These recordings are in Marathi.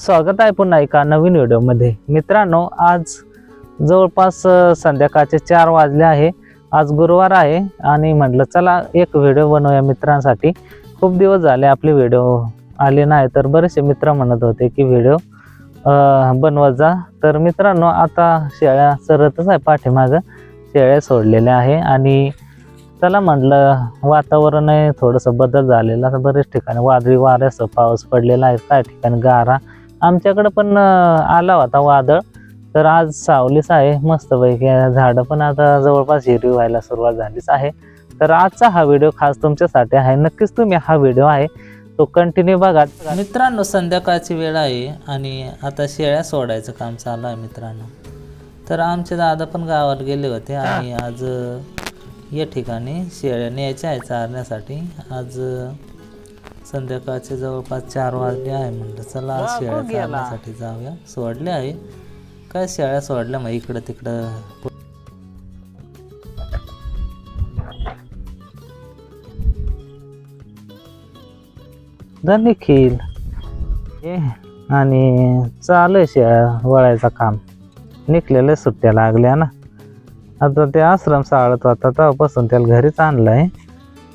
स्वागत आहे पुन्हा एका नवीन व्हिडिओमध्ये. मित्रांनो आज जवळपास संध्याकाळचे चार वाजले आहे. आज गुरुवार आहे आणि म्हटलं चला एक व्हिडिओ बनवूया मित्रांसाठी. खूप दिवस झाले आपले व्हिडिओ आले नाही तर बरेचसे मित्र म्हणत होते की व्हिडिओ बनवत जा. तर मित्रांनो आता शेळ्या सरतच आहे पाठीमागं. शेळ्या सोडलेल्या आहे आणि चला म्हटलं वातावरण थोडंसं बदल झालेला आहे. बरेच ठिकाणी वादळी वाऱ्यासह पाऊस पडलेला आहे. काही ठिकाणी गारा आमच्याकडं पण आला होता वादळ. तर आज सावलीच आहे मस्तपैकी झाडं पण आता जवळपास हिरवी व्हायला सुरुवात झालीच आहे. तर आजचा हा व्हिडिओ खास तुमच्यासाठी आहे. नक्कीच तुम्ही हा व्हिडिओ आहे तो कंटिन्यू बघा. मित्रांनो संध्याकाळची वेळ आहे आणि आता शेळ्या सोडायचं काम चालू आहे मित्रांनो. तर आमचे दादा पण गावात गेले होते आणि आज या ठिकाणी शेळ्या न्यायच्या आहे चारण्यासाठी. आज संध्याकाळचे जवळपास चार वाजले आहे म्हणलं चला आज शेळ्या चारण्यासाठी जाऊया. सोडले आहे. काय शेळ्या सोडल्या? मग इकडं तिकडं. निखिल हे आणि चालू आहे शेळ्या वळायचं काम. निघलेलं सुट्ट्या लागल्या ना. आता ते आश्रम साळत होता तेव्हापासून त्याला घरीच आणलंय.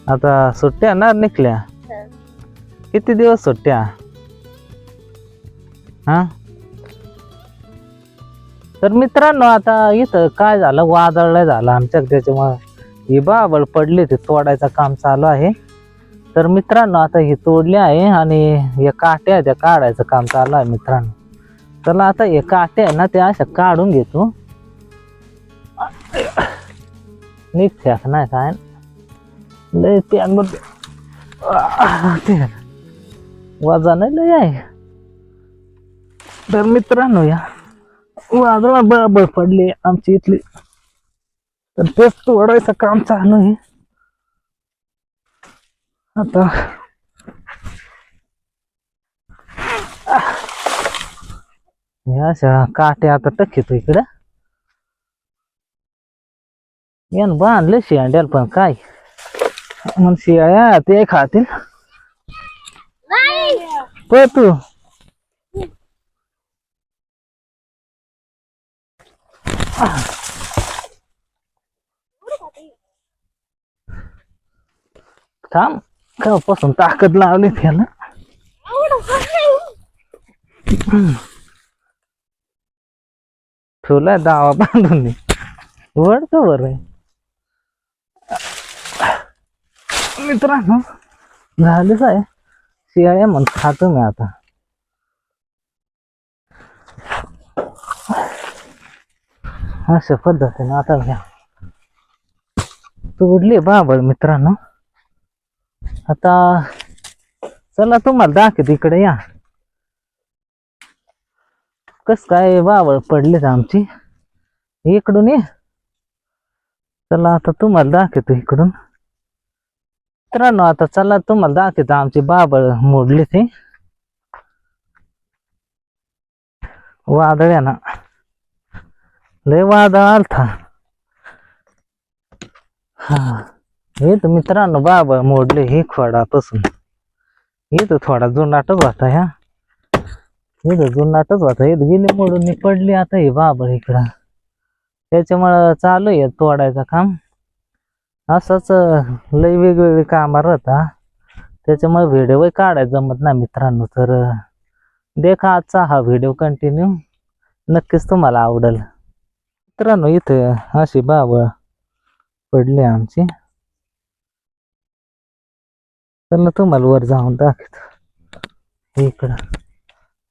आता सुट्ट्या ना निघल्या किती दिवस सुट्ट्या? हा? तर मित्रांनो आता इथं काय झालं? वादळ झालं आमच्या त्याच्यामुळं. ही बाबळ पडली ते तोडायचं काम चालू आहे. तर मित्रांनो आता ही तोडली आहे आणि या काट्या त्या काढायचं काम चालू आहे मित्रांनो. चला आता हे काट्या आहे ना ते अशा काढून घेतो. निघत्या का नाही काय? लय ते वजन लय आहे. तर मित्रांनो या वादळ बळबळ पडले आमची इथली. तर तेच तोडायचं काम चालू आहे. आता या अशा काट्या आता टक्केतो इकडं. यान बांधले शेंड्याला पण काय. मग शिया ते खातील. पळ तू थांब केव्हापासून ताकद लावली त्याला ठेवलाय दावा बांधून दे. वड का बरं आहे मित्रांनो झालेच आहे शियाळ्या म्हण खातो मी आता अशा पद्धतीने आता घ्या तोडली बाबळ मित्रांनो आता चला तुम्हाला दाखवते इकडे या कस काय बाबळ पडलेत आमची इकडून ये चला आता तुम्हाला दाखवतो इकडून मित्रांनो आता चला तुम्हाला दाखवतो आमची बाबळ मोडली ते. वादळ ना. लय वादळ आलता. हा. हे तर मित्रांनो बाबळ मोडले हे खोडापासून. हे तर थोडा जुनाटच होता ह्या. हे तर जुनाटच होता. हे गेले मोडून पडली आता हे बाबळ इकडं. त्याच्यामुळं चालू आहे तोडायचं काम. असंच लई वेगवेगळी कामं राहता. त्याच्यामुळे व्हिडिओ काढायला जमत नाही मित्रांनो. तर देखा आजचा हा व्हिडिओ कंटिन्यू नक्कीच तुम्हाला आवडेल. मित्रांनो इथे अशी बाब पडली आमची. चला तुम्हाला वर जाऊन दाखवतो. इकडं.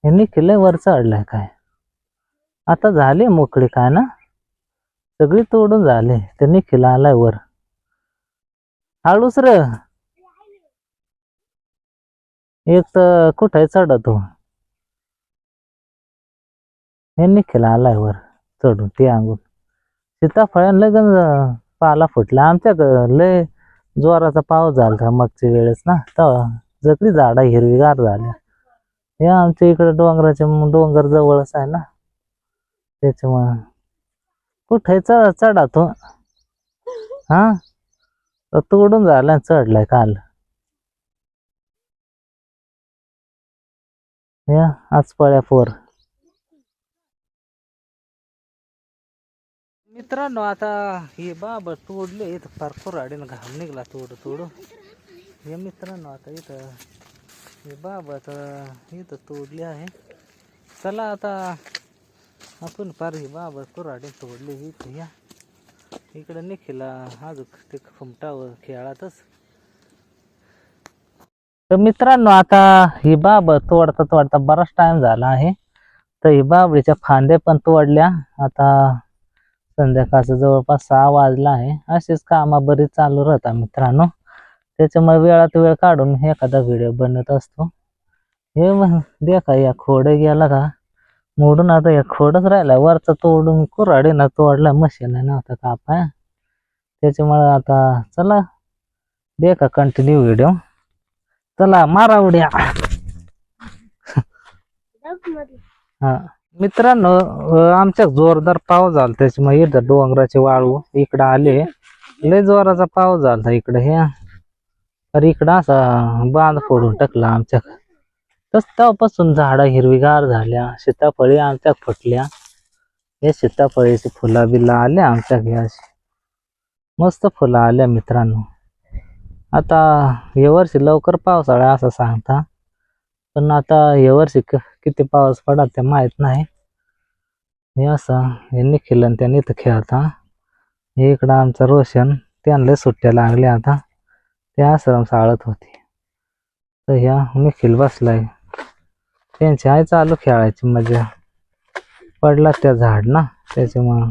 हे निखिल वर चढलाय काय? आता झाले मोकळी काय ना? सगळी तोडून झाले. ते निखिल आलाय वर. हळूच र एक तर कुठे चढतो हे निखिल आलाय वर चढून ते अंगून सीताफळ लगन पाला फुटला. आमच्या लय जोराचा पाऊस झाला मागच्या वेळेस ना तेव्हा सगळी झाडा हिरवीगार झाल्या हे आमच्या इकडे डोंगराचे डोंगर जवळच आहे ना. त्याच्यामुळे कुठे चढ चढा तो? हा? तोडून झाला चढलाय काल. या आज पळ्या पोर. मित्रांनो आता हे बाबा तोडले इथं फार कुऱ्हाडीनं घाम निघला तोड तोड. हे मित्रांनो आता इथं हे बाबा तर इथं तोडले आहे. चला आता आपण फार हे बाबा कुऱ्हाडी तोडली इथं या. इकडं निखिला अजून ते फुमटावर खेळातच. तर मित्रांनो आता ही बाब तोडता तोडता बराच टाइम झाला आहे. तर ही बाबळीच्या फांद्या पण तोडल्या. आता संध्याकाळचं जवळपास सहा वाजला आहे. अशीच कामं बरीच चालू राहतात मित्रांनो. त्याच्यामुळे वेळात वेळ काढून एखादा व्हिडिओ बनवत असतो. हे देखा या खोड गेला का? मोडून आता एक खोडच राहिला. वरचा तोडून कुऱ्हाडीनं तोडला मशीन नव्हता कापाय त्याच्यामुळे आता चला देखा कंटिन्यू व्हिडिओ चला मारा उड्या. हा. मित्रांनो आमच्या जोरदार पाऊस झाला. त्याच्यामुळे इथं डोंगराचे वाळू इकडं आले. लय जोराचा पाऊस झाला इकडं हे. तर इकडं असा बांध फोडून टाकला आमच्या तस तेव्हापासून झाडं हिरवीगार झाल्या. सीताफळी आमच्या फुटल्या. हे सीताफळीची फुलं बिला आल्या आमच्या घ्याशी मस्त फुलं आल्या मित्रांनो. आता हे वर्षी लवकर पावसाळा असं सांगता. पण आता यावर्षी क- किती पाऊस पडा ते माहीत नाही. हे असं हे निखिल आणि इथं खेळता. हे इकडं आमचं रोशन त्यांना सुट्ट्या लागल्या आता. ते आश्रम साळत होते. तर ह्या निखिल बसलाय. त्यांची आहे चालू खेळायची मजा पडला त्या झाड ना त्याच्यामुळं.